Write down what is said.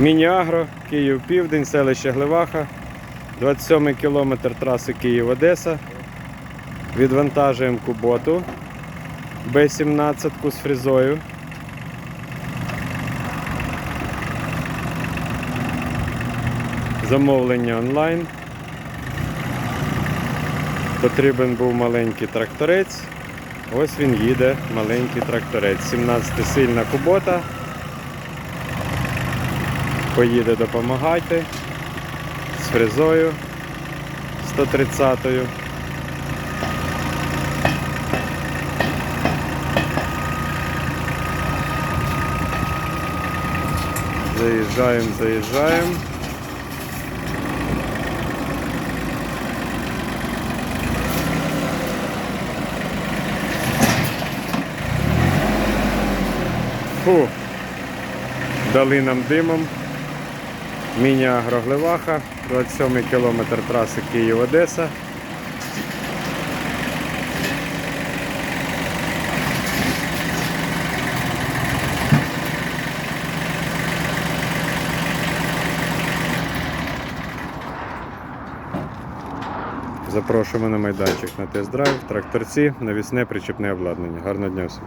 Міні-Агро, Київ Південь, селище Гливаха, 27 кілометр траси Київ-Одеса. Відвантажуємо куботу Б-17 з фрізою. Замовлення онлайн. Потрібен був маленький тракторець. Ось він їде, маленький тракторець. 17-сильна кубота. Поїде допомагати з фрезою 130-ю. Заїжджаємо, заїжджаємо. Фу. Дали нам димом. Міні-агроглеваха, 27 кілометр траси Київ-Одеса. Запрошуємо на майданчик на тест-драйв, тракторці, навісне причепне обладнання. Гарного дня всім.